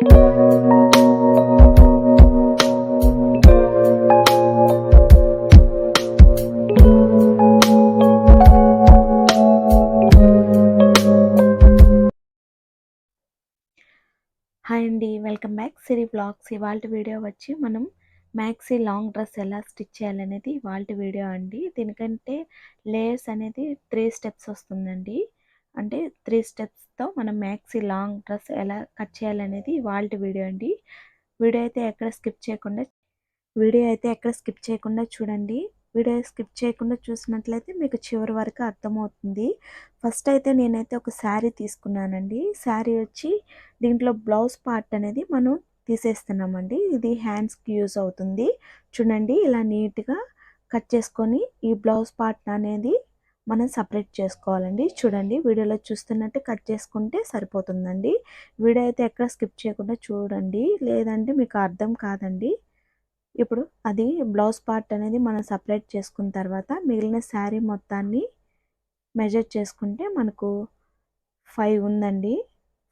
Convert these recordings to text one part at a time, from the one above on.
Hi అండి welcome back. Siri blogs. ఇవాళ video వచ్చి మనం మ్యాక్సీ లాంగ్ డ్రెస్ ఎలా స్టిచ్ చేయాలనేది ఇవాళ వీడియో అండి. దీనికంటే లేయర్స్ అనేది త్రీ స్టెప్స్ వస్తుందండి. అంటే త్రీ స్టెప్స్తో మనం మ్యాక్సీ లాంగ్ డ్రెస్ ఎలా కట్ చేయాలనేది వాల్ట్ వీడియో అండి. వీడియో అయితే ఎక్కడ స్కిప్ చేయకుండా వీడియో అయితే ఎక్కడ స్కిప్ చేయకుండా చూడండి. వీడియో స్కిప్ చేయకుండా చూసినట్లయితే మీకు చివరి వరకు అర్థమవుతుంది. ఫస్ట్ అయితే నేనైతే ఒక శారీ తీసుకున్నానండి. శారీ వచ్చి దీంట్లో బ్లౌజ్ పార్ట్ అనేది మనం తీసేస్తున్నామండి. ఇది హ్యాండ్స్కి యూజ్ అవుతుంది. చూడండి ఇలా నీట్గా కట్ చేసుకొని ఈ బ్లౌజ్ పార్ట్ అనేది మనం సపరేట్ చేసుకోవాలండి. చూడండి వీడియోలో చూస్తున్నట్టు కట్ చేసుకుంటే సరిపోతుందండి. వీడియో అయితే ఎక్కడ స్కిప్ చేయకుండా చూడండి. లేదంటే మీకు అర్థం కాదండి. ఇప్పుడు అది బ్లౌజ్ పార్ట్ అనేది మనం సపరేట్ చేసుకున్న తర్వాత మిగిలిన శారీ మొత్తాన్ని మెజర్ చేసుకుంటే మనకు ఫైవ్ ఉందండి.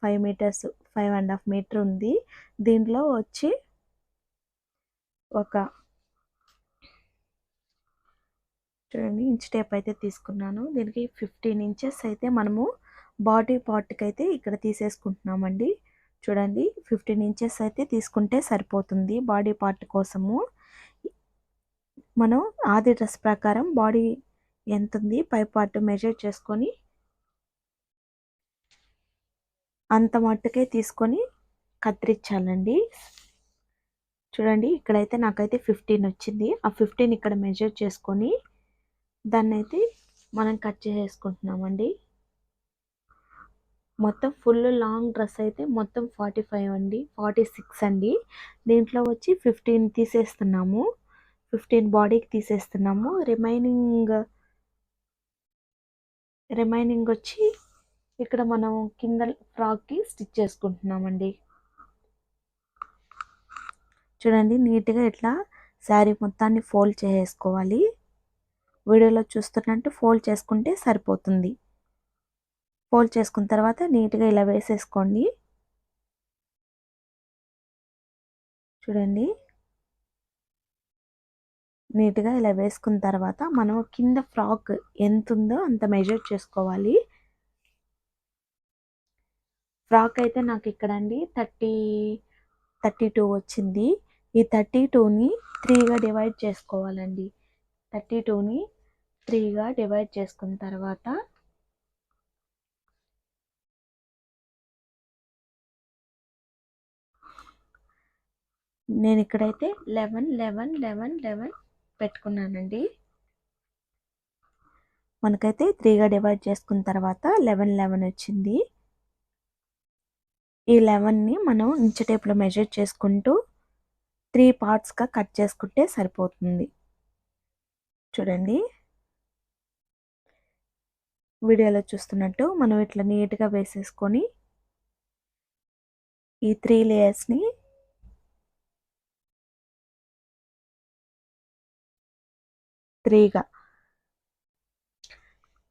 Five meters five and half metre ఉంది. దీంట్లో వచ్చి ఒక చూడండి ఇంచ్ టేప్ అయితే తీసుకున్నాను. దీనికి ఫిఫ్టీన్ ఇంచెస్ అయితే మనము బాడీ పార్ట్కి అయితే ఇక్కడ తీసేసుకుంటున్నామండి. చూడండి ఫిఫ్టీన్ ఇంచెస్ అయితే తీసుకుంటే సరిపోతుంది బాడీ పార్ట్ కోసము. మనం ఆది డ్రెస్ ప్రకారం బాడీ ఎంత ఉంది పై పార్ట్ మెజర్ చేసుకొని అంత మట్టుకే తీసుకొని కత్తిరించాలండి. చూడండి ఇక్కడైతే నాకైతే ఫిఫ్టీన్ వచ్చింది. ఆ ఫిఫ్టీన్ ఇక్కడ మెజర్ చేసుకొని దాన్ని అయితే మనం కట్ చేసేసుకుంటున్నామండి. మొత్తం ఫుల్ లాంగ్ డ్రెస్ అయితే మొత్తం ఫార్టీ ఫైవ్ అండి ఫార్టీ సిక్స్ అండి. దీంట్లో వచ్చి ఫిఫ్టీన్ తీసేస్తున్నాము ఫిఫ్టీన్ బాడీకి తీసేస్తున్నాము. రిమైనింగ్ రిమైనింగ్ వచ్చి ఇక్కడ మనం కింద ఫ్రాక్కి స్టిచ్ చేసుకుంటున్నామండి. చూడండి నీట్గా ఇట్లా శారీ మొత్తాన్ని ఫోల్డ్ చేసుకోవాలి వీడియోలో చూస్తున్నట్టు ఫోల్డ్ చేసుకుంటే సరిపోతుంది. ఫోల్డ్ చేసుకున్న తర్వాత నీట్గా ఇలా వేసేసుకోండి. చూడండి. నీట్గా ఇలా వేసుకున్న తర్వాత మనం కింద ఫ్రాక్ ఎంత ఉందో అంత మెజర్ చేసుకోవాలి. ఫ్రాక్ అయితే నాకు ఇక్కడ అండి థర్టీ థర్టీ టూ వచ్చింది. ఈ థర్టీ టూని త్రీగా డివైడ్ చేసుకోవాలండి. థర్టీ టూని త్రీగా డివైడ్ చేసుకున్న తర్వాత నేను ఇక్కడైతే లెవెన్ లెవెన్ లెవెన్ లెవెన్ పెట్టుకున్నానండి. మనకైతే త్రీగా డివైడ్ చేసుకున్న తర్వాత లెవెన్ లెవెన్ వచ్చింది. ఈ లెవెన్ని మనం ఇంచు టేపులో మెజర్ చేసుకుంటూ త్రీ పార్ట్స్గా కట్ చేసుకుంటే సరిపోతుంది. చూడండి. వీడియోలో చూస్తున్నట్టు మనం ఇట్లా నీట్గా వేసేసుకొని ఈ త్రీ లేయర్స్ని త్రీగా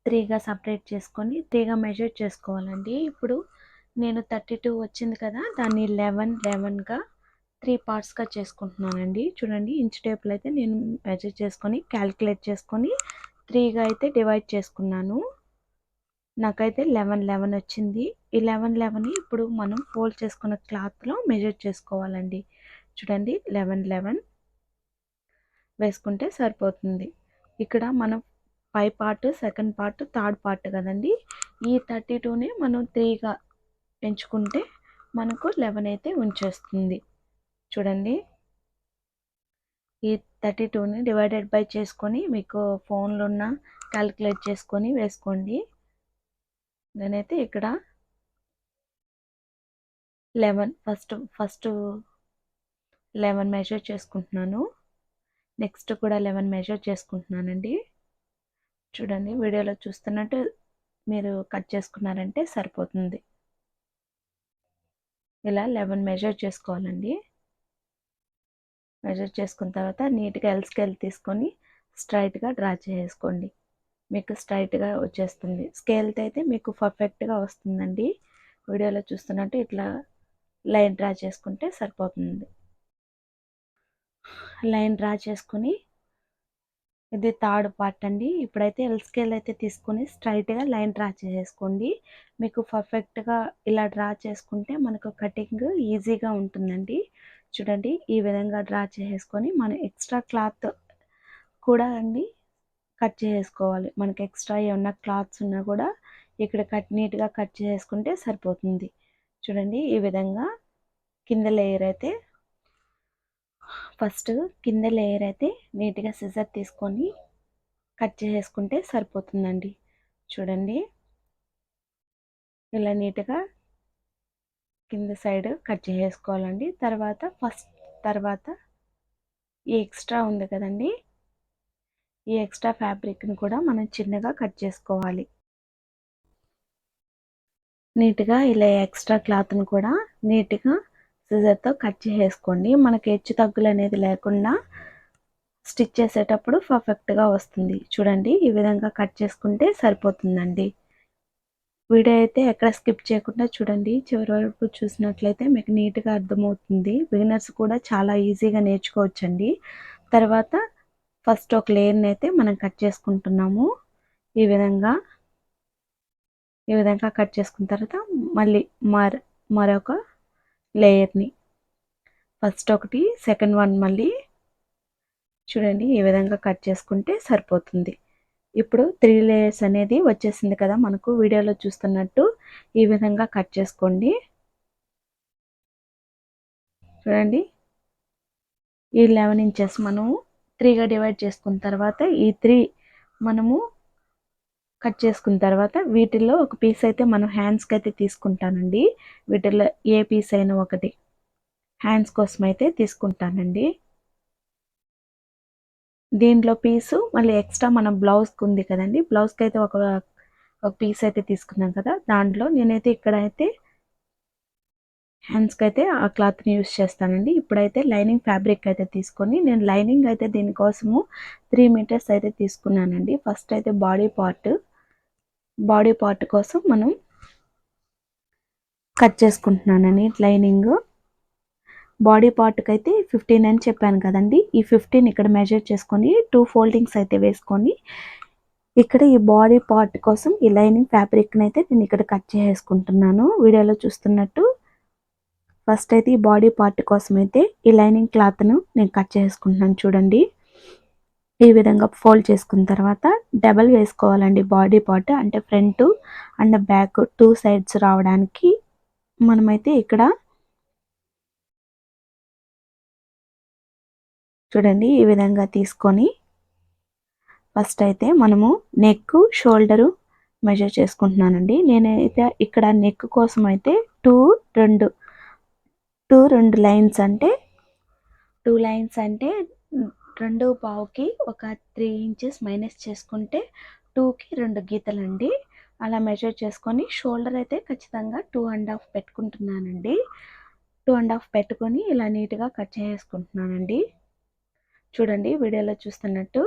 త్రీగా సపరేట్ చేసుకొని త్రీగా మెజర్ చేసుకోవాలండి. ఇప్పుడు నేను థర్టీ టూ వచ్చింది కదా దాన్ని లెవెన్ లెవెన్గా త్రీ పార్ట్స్గా చేసుకుంటున్నానండి. చూడండి ఇంచ్ టేపులు అయితే నేను మెజర్ చేసుకొని క్యాలిక్యులేట్ చేసుకొని త్రీగా అయితే డివైడ్ చేసుకున్నాను. నాకైతే లెవెన్ లెవెన్ వచ్చింది. ఈ లెవెన్ లెవెన్ ఇప్పుడు మనం ఫోల్డ్ చేసుకున్న క్లాత్లో మెజర్ చేసుకోవాలండి. చూడండి లెవెన్ లెవెన్ వేసుకుంటే సరిపోతుంది. ఇక్కడ మనం పై part second part third part కదండి. ఈ థర్టీ టూనే మనం త్రీగా ఎంచుకుంటే మనకు లెవెన్ అయితే ఉంచేస్తుంది. చూడండి. ఈ థర్టీ టూని డివైడెడ్ బై చేసుకొని మీకు ఫోన్లో ఉన్న క్యాలిక్యులేట్ చేసుకొని వేసుకోండి. నేనైతే ఇక్కడ eleven first first eleven measure చేసుకుంటున్నాను. నెక్స్ట్ కూడా లెవెన్ మెజర్ చేసుకుంటున్నానండి. చూడండి వీడియోలో చూస్తున్నట్టు మీరు కట్ చేసుకున్నారంటే సరిపోతుంది. ఇలా లెవెన్ మెజర్ చేసుకోవాలండి. మెజర్ చేసుకున్న తర్వాత నీట్గా ఎల్ స్కేల్ తీసుకొని స్ట్రైట్గా డ్రా చేసుకోండి. మీకు స్ట్రైట్గా వచ్చేస్తుంది. స్కేల్తో అయితే మీకు పర్ఫెక్ట్గా వస్తుందండి. వీడియోలో చూస్తున్నట్టు ఇట్లా లైన్ డ్రా చేసుకుంటే సరిపోతుంది. లైన్ డ్రా చేసుకుని ఇది థర్డ్ పార్ట్ అండి. ఇప్పుడైతే ఎల్ స్కేల్ అయితే తీసుకొని స్ట్రైట్గా లైన్ డ్రా చేసేసుకోండి మీకు పర్ఫెక్ట్గా ఇలా డ్రా చేసుకుంటే మనకు కటింగ్ ఈజీగా ఉంటుందండి. చూడండి ఈ విధంగా డ్రా చేసేసుకొని మన ఎక్స్ట్రా క్లాత్ కూడా అండి కట్ చేసుకోవాలి. మనకి ఎక్స్ట్రా ఏమన్నా క్లాత్స్ ఉన్నా కూడా ఇక్కడ కట్ నీట్గా కట్ చేసుకుంటే సరిపోతుంది. చూడండి ఈ విధంగా కింద లేయర్ అయితే ఫస్ట్ కింద లేయర్ అయితే నీట్గా సిజర్ తీసుకొని కట్ చేసుకుంటే సరిపోతుందండి. చూడండి. ఇలా నీట్గా కింద సైడ్ కట్ చేసుకోవాలండి. తర్వాత ఫస్ట్ తర్వాత ఈ ఎక్స్ట్రా ఉంది కదండి. ఈ ఎక్స్ట్రా ఫ్యాబ్రిక్ని కూడా మనం చిన్నగా కట్ చేసుకోవాలి. నీట్గా ఇలా ఎక్స్ట్రా క్లాత్ని కూడా నీట్గా సిజర్తో కట్ చేసేసుకోండి. మనకి హెచ్చు తగ్గులు అనేది లేకుండా స్టిచ్ చేసేటప్పుడు పర్ఫెక్ట్గా వస్తుంది. చూడండి ఈ విధంగా కట్ చేసుకుంటే సరిపోతుందండి. వీడియో అయితే ఎక్కడ స్కిప్ చేయకుండా చూడండి. చివరి వరకు చూసినట్లయితే మీకు నీట్గా అర్థమవుతుంది. బిగినర్స్ కూడా చాలా ఈజీగా నేర్చుకోవచ్చండి. తర్వాత ఫస్ట్ ఒక లేయర్ని అయితే మనం కట్ చేసుకుంటున్నాము. ఈ విధంగా ఈ విధంగా కట్ చేసుకున్న తర్వాత మళ్ళీ మర మరొక లేయర్ని ఫస్ట్ ఒకటి సెకండ్ వన్ మళ్ళీ చూడండి ఈ విధంగా కట్ చేసుకుంటే సరిపోతుంది. ఇప్పుడు త్రీ లేయర్స్ అనేది వచ్చేసింది కదా మనకు వీడియోలో చూస్తున్నట్టు. ఈ విధంగా కట్ చేసుకోండి. చూడండి. ఈ లెవెన్ ఇంచెస్ మనము త్రీగా డివైడ్ చేసుకున్న తర్వాత ఈ త్రీ మనము కట్ చేసుకున్న తర్వాత వీటిల్లో ఒక పీస్ అయితే మనం హ్యాండ్స్కి అయితే తీసుకుంటానండి. వీటిల్లో ఏ పీస్ అయినా ఒకటి హ్యాండ్స్ కోసం అయితే తీసుకుంటానండి. దీంట్లో పీసు మళ్ళీ ఎక్స్ట్రా మనం బ్లౌజ్కి ఉంది కదండి. బ్లౌజ్కి అయితే ఒక ఒక పీస్ అయితే తీసుకున్నాం కదా. దాంట్లో నేనైతే ఇక్కడైతే హ్యాండ్స్కి అయితే ఆ క్లాత్ని యూస్ చేస్తానండి. ఇప్పుడైతే లైనింగ్ ఫ్యాబ్రిక్ అయితే తీసుకొని నేను లైనింగ్ అయితే దీనికోసము త్రీ మీటర్స్ అయితే తీసుకున్నానండి. ఫస్ట్ అయితే బాడీ పార్ట్ బాడీ పార్ట్ కోసం మనం కట్ చేసుకుంటున్నానండి లైనింగ్. బాడీ పార్ట్కి అయితే ఫిఫ్టీన్ అని చెప్పాను కదండి. ఈ ఫిఫ్టీన్ ఇక్కడ మెజర్ చేసుకొని టూ ఫోల్డింగ్స్ అయితే వేసుకొని ఇక్కడ ఈ బాడీ పార్ట్ కోసం ఈ లైనింగ్ ఫ్యాబ్రిక్ని అయితే నేను ఇక్కడ కట్ చేసుకుంటున్నాను. వీడియోలో చూస్తున్నట్టు ఫస్ట్ అయితే ఈ బాడీ పార్ట్ కోసం అయితే ఈ లైనింగ్ క్లాత్ను నేను కట్ చేసుకుంటున్నాను చూడండి. ఈ విధంగా ఫోల్డ్ చేసుకున్న తర్వాత డబల్ వేసుకోవాలండి బాడీ పార్ట్ అంటే front and back two sides రావడానికి మనమైతే ఇక్కడ చూడండి ఈ విధంగా తీసుకొని ఫస్ట్ అయితే మనము నెక్ షోల్డరు మెజర్ చేసుకుంటున్నానండి. నేనైతే ఇక్కడ నెక్ కోసం అయితే టూ రెండు రెండు లైన్స్ అంటే? టూ లైన్స్ అంటే రెండు పావుకి ఒక త్రీ ఇంచెస్ మైనస్ చేసుకుంటే టూకి రెండు గీతలండి. అలా మెజర్ చేసుకొని షోల్డర్ అయితే ఖచ్చితంగా టూ అండ్ హాఫ్ పెట్టుకుంటున్నానండి. టూ అండ్ హాఫ్ పెట్టుకొని ఇలా నీట్గా కట్ చేసుకుంటున్నానండి. చూడండి వీడియోలో చూస్తున్నట్టు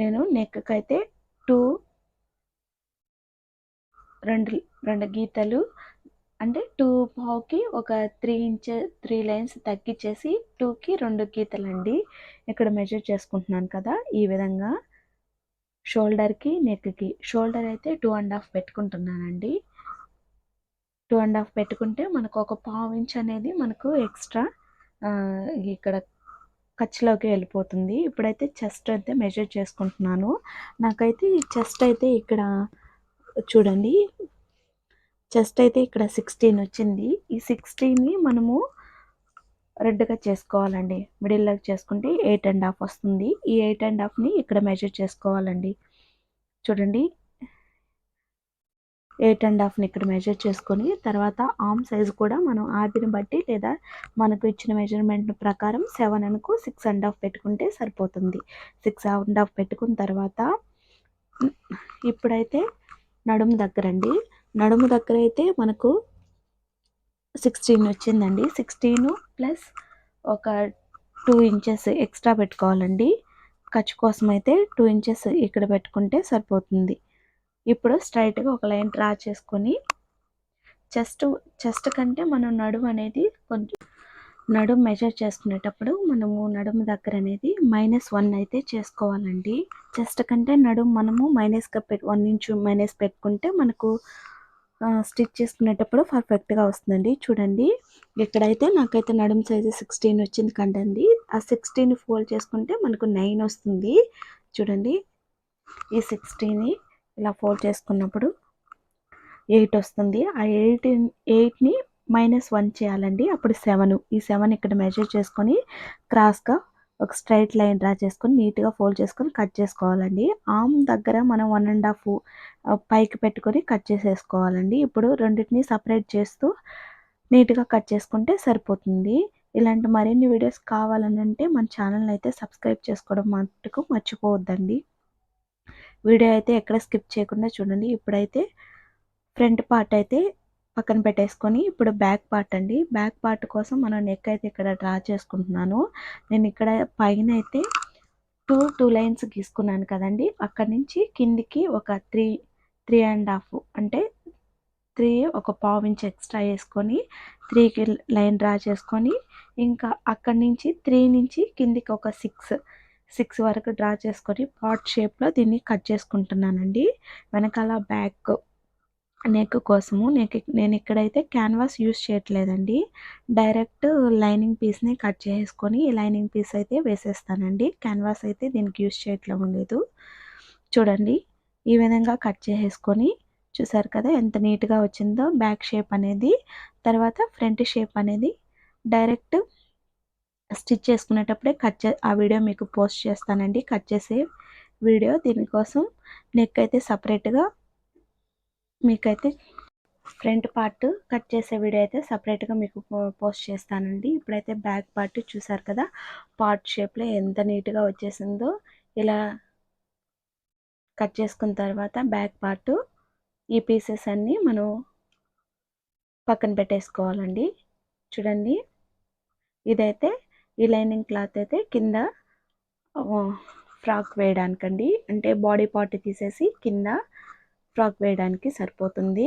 నేను నెక్కి అయితే టూ రెండు రెండు గీతలు అంటే టూ పావుకి ఒక త్రీ ఇంచ్ త్రీ లైన్స్ తగ్గించేసి టూకి రెండు గీతలండి. ఇక్కడ మెజర్ చేసుకుంటున్నాను కదా ఈ విధంగా షోల్డర్కి నెక్కి షోల్డర్ అయితే టూ అండ్ హాఫ్ పెట్టుకుంటున్నానండి. టూ అండ్ హాఫ్ పెట్టుకుంటే మనకు ఒక పావు ఇంచ్ అనేది మనకు ఎక్స్ట్రా ఇక్కడ ఖర్చులోకి వెళ్ళిపోతుంది. ఇప్పుడైతే చెస్ట్ అయితే మెజర్ చేసుకుంటున్నాను. నాకైతే ఈ చెస్ట్ అయితే ఇక్కడ చూడండి చెస్ట్ అయితే ఇక్కడ సిక్స్టీన్ వచ్చింది. ఈ సిక్స్టీన్ని మనము రెడ్గా చేసుకోవాలండి. మిడిల్లోకి చేసుకుంటే ఎయిట్ అండ్ హాఫ్ వస్తుంది. ఈ ఎయిట్ అండ్ హాఫ్ని ఇక్కడ మెజర్ చేసుకోవాలండి. చూడండి. ఎయిట్ అండ్ హాఫ్ని ఇక్కడ మెజర్ చేసుకొని తర్వాత ఆమ్ సైజ్ కూడా మనం ఆదిని బట్టి లేదా మనకు ఇచ్చిన మెజర్మెంట్ ప్రకారం సెవెన్ అనుకు సిక్స్ అండ్ హాఫ్ పెట్టుకుంటే సరిపోతుంది. సిక్స్ అండ్ హాఫ్ పెట్టుకున్న తర్వాత ఇప్పుడైతే నడుము దగ్గర అండి నడుము దగ్గర అయితే మనకు సిక్స్టీన్ వచ్చిందండి. సిక్స్టీన్ ప్లస్ ఒక టూ ఇంచెస్ ఎక్స్ట్రా పెట్టుకోవాలండి. ఖర్చు కోసం అయితే టూ ఇంచెస్ ఇక్కడ పెట్టుకుంటే సరిపోతుంది. ఇప్పుడు స్ట్రైట్గా ఒక లైన్ డ్రా చేసుకొని చెస్ట్ చెస్ట్ కంటే మనం నడుము అనేది కొంచెం నడుము మెజర్ చేసుకునేటప్పుడు మనము నడుము దగ్గర అనేది మైనస్ వన్ అయితే చేసుకోవాలండి. చెస్ట్ కంటే నడుము మనము మైనస్గా పెట్ వన్ ఇంచు మైనస్ పెట్టుకుంటే మనకు స్టిచ్ చేసుకునేటప్పుడు పర్ఫెక్ట్గా వస్తుందండి. చూడండి. ఇక్కడైతే నాకైతే నడుము సైజు సిక్స్టీన్ వచ్చింది కంటండి ఆ సిక్స్టీన్ ఫోల్డ్ చేసుకుంటే మనకు నైన్ వస్తుంది. చూడండి. ఈ సిక్స్టీని ఇలా ఫోల్డ్ చేసుకున్నప్పుడు ఎయిట్ వస్తుంది. ఆ ఎయిట్ ఎయిట్ని మైనస్ వన్ చేయాలండి. అప్పుడు సెవెన్. ఈ సెవెన్ ఇక్కడ మెజర్ చేసుకొని క్రాస్గా ఒక స్ట్రైట్ లైన్ డ్రా చేసుకొని నీట్గా ఫోల్డ్ చేసుకొని కట్ చేసుకోవాలండి. ఆమ్ దగ్గర మనం వన్ అండ్ హాఫ్ పైకి పెట్టుకొని కట్ చేసేసుకోవాలండి. ఇప్పుడు రెండింటిని సపరేట్ చేస్తూ నీట్గా కట్ చేసుకుంటే సరిపోతుంది. ఇలాంటి మరిన్ని వీడియోస్ కావాలని అంటే మన ఛానల్ని అయితే సబ్స్క్రైబ్ చేసుకోవడం మటుకు మర్చిపోవద్దండి. వీడియో అయితే ఎక్కడ స్కిప్ చేయకుండా చూడండి. ఇప్పుడైతే ఫ్రంట్ పార్ట్ అయితే పక్కన పెట్టేసుకొని ఇప్పుడు బ్యాక్ పార్ట్ అండి. బ్యాక్ పార్ట్ కోసం మనం నెక్ అయితే ఇక్కడ డ్రా చేసుకుంటున్నాను. నేను ఇక్కడ పైన అయితే టూ టూ లైన్స్ గీసుకున్నాను కదండి. అక్కడి నుంచి కిందికి ఒక త్రీ త్రీ అండ్ హాఫ్ అంటే త్రీ ఒక పావు ఇంచ్ ఎక్స్ట్రా వేసుకొని త్రీకి లైన్ డ్రా చేసుకొని ఇంకా అక్కడి నుంచి త్రీ నుంచి కిందికి ఒక సిక్స్ సిక్స్ వరకు డ్రా చేసుకొని పాట్ షేప్లో దీన్ని కట్ చేసుకుంటున్నానండి. వెనకాల బ్యాక్ నెక్ కోసము. నెక్ నేను ఇక్కడైతే క్యాన్వాస్ యూస్ చేయట్లేదండి. డైరెక్ట్ లైనింగ్ పీస్ని కట్ చేసుకొని లైనింగ్ పీస్ అయితే వేసేస్తానండి. క్యాన్వాస్ అయితే దీనికి యూస్ చేయట్లేదు లేదు. చూడండి ఈ విధంగా కట్ చేసేసుకొని చూసారు కదా ఎంత నీట్గా వచ్చిందో. బ్యాక్ షేప్ అనేది తర్వాత ఫ్రంట్ షేప్ అనేది డైరెక్ట్ స్టిచ్ చేసుకునేటప్పుడే కట్ చే ఆ వీడియో మీకు పోస్ట్ చేస్తానండి. కట్ చేసే వీడియో దీనికోసం నెక్ అయితే సపరేట్గా మీకైతే ఫ్రంట్ పార్ట్ కట్ చేసే వీడియో అయితే సపరేట్గా మీకు పోస్ట్ చేస్తానండి. ఇప్పుడైతే బ్యాక్ పార్ట్ చూసారు కదా పార్ట్ షేప్లో ఎంత నీట్గా వచ్చేసిందో ఇలా కట్ చేసుకున్న తర్వాత బ్యాక్ పార్ట్ ఈ పీసెస్ అన్నీ మనం పక్కన పెట్టేసుకోవాలండి. చూడండి ఇదైతే ఈ లైనింగ్ క్లాత్ అయితే కింద ఫ్రాక్ వేయడానికండి. అంటే బాడీ పార్ట్ తీసేసి కింద ఫ్రాక్ వేయడానికి సరిపోతుంది.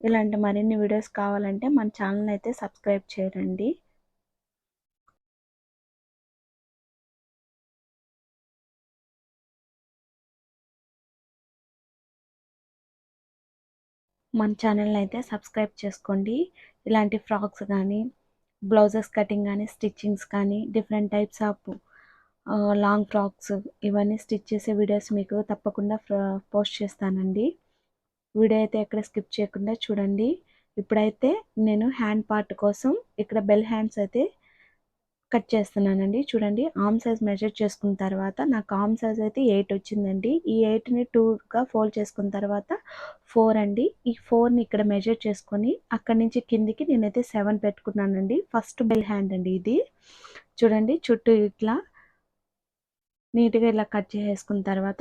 ఇలాంటి మరిన్ని వీడియోస్ కావాలంటే మన ఛానల్ అయితే సబ్స్క్రైబ్ చేయండి. మన ఛానల్ని అయితే సబ్స్క్రైబ్ చేసుకోండి. ఇలాంటి ఫ్రాక్స్ కానీ బ్లౌజెస్ కటింగ్ కానీ స్టిచ్చింగ్స్ కానీ different types of long frocks ఇవన్నీ స్టిచ్ చేసే వీడియోస్ మీకు తప్పకుండా పోస్ట్ చేస్తానండి. వీడియో అయితే ఎక్కడ స్కిప్ చేయకుండా చూడండి. ఇప్పుడైతే నేను హ్యాండ్ పార్ట్ కోసం ఇక్కడ బెల్ హ్యాండ్స్ అయితే కట్ చేస్తున్నానండి. చూడండి ఆమ్ సైజ్ మెజర్ చేసుకున్న తర్వాత నాకు ఆమ్ సైజ్ అయితే ఎయిట్ వచ్చిందండి. ఈ ఎయిట్ని టూగా ఫోల్డ్ చేసుకున్న తర్వాత ఫోర్ అండి. ఈ ఫోర్ని ఇక్కడ మెజర్ చేసుకొని అక్కడి నుంచి కిందికి నేనైతే సెవెన్ పెట్టుకున్నానండి. ఫస్ట్ బెల్ హ్యాండ్ అండి ఇది. చూడండి చుట్టూ ఇట్లా నీట్గా ఇలా కట్ చేసుకున్న తర్వాత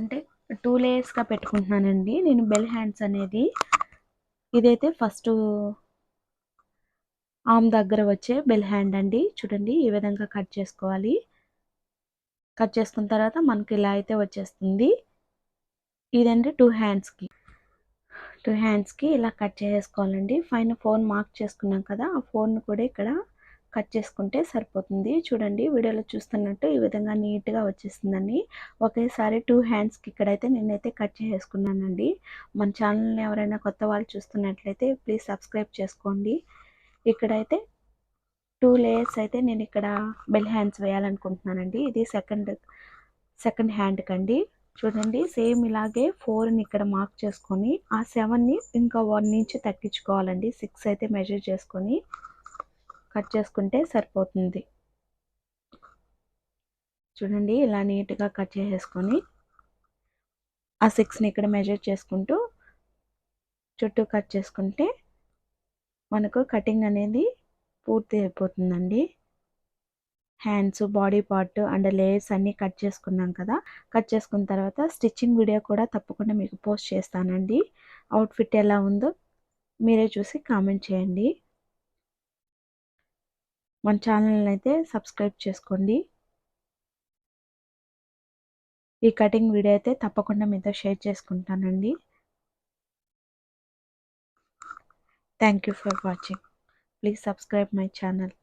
అంటే టూ లేయర్స్గా పెట్టుకుంటున్నానండి. నేను బెల్ హ్యాండ్స్ అనేది ఇదైతే ఫస్ట్ ఆమ్ దగ్గర వచ్చే బెల్ హ్యాండ్ అండి. చూడండి ఈ విధంగా కట్ చేసుకోవాలి. కట్ చేసుకున్న తర్వాత మనకి ఇలా అయితే వచ్చేస్తుంది. ఇదండి టూ హ్యాండ్స్కి. టూ హ్యాండ్స్కి ఇలా కట్ చేసుకోవాలండి. పైన ఫోన్ మార్క్ చేసుకున్నాం కదా ఆ ఫోన్ కూడా ఇక్కడ కట్ చేసుకుంటే సరిపోతుంది. చూడండి వీడియోలో చూస్తున్నట్టు ఈ విధంగా నీట్గా వచ్చేస్తుందండి ఒకేసారి టూ హ్యాండ్స్కి ఇక్కడైతే నేనైతే కట్ చేసుకున్నానండి. మన ఛానల్ని ఎవరైనా కొత్త వాళ్ళు చూస్తున్నట్లయితే ప్లీజ్ సబ్స్క్రైబ్ చేసుకోండి. ఇక్కడైతే టూ లేయర్స్ అయితే నేను ఇక్కడ బెల్ హ్యాండ్స్ వేయాలనుకుంటున్నానండి. ఇది సెకండ్ సెకండ్ హ్యాండ్కి అండి చూడండి సేమ్ ఇలాగే ఫోర్ని ఇక్కడ మార్క్ చేసుకొని ఆ సెవెన్ని ఇంకా వన్ నుంచి తగ్గించుకోవాలండి. సిక్స్ అయితే మెజర్ చేసుకొని. కట్ చేసుకుంటే సరిపోతుంది. చూడండి ఇలా నీట్గా కట్ చేసేసుకొని ఆ సిక్స్ని ఇక్కడ మెజర్ చేసుకుంటూ చుట్టూ కట్ చేసుకుంటే మనకు కటింగ్ అనేది పూర్తి అయిపోతుందండి. Hands body part and layers అన్నీ కట్ చేసుకున్నాం కదా కట్ చేసుకున్న తర్వాత స్టిచ్చింగ్ వీడియో కూడా తప్పకుండా మీకు పోస్ట్ చేస్తానండి. అవుట్ఫిట్ ఎలా ఉందో మీరే చూసి కామెంట్ చేయండి. మన ఛానల్ని అయితే సబ్స్క్రైబ్ చేసుకోండి. ఈ కటింగ్ వీడియో అయితే తప్పకుండా మీతో షేర్ చేసుకుంటానండి. Thank you for watching please subscribe my channel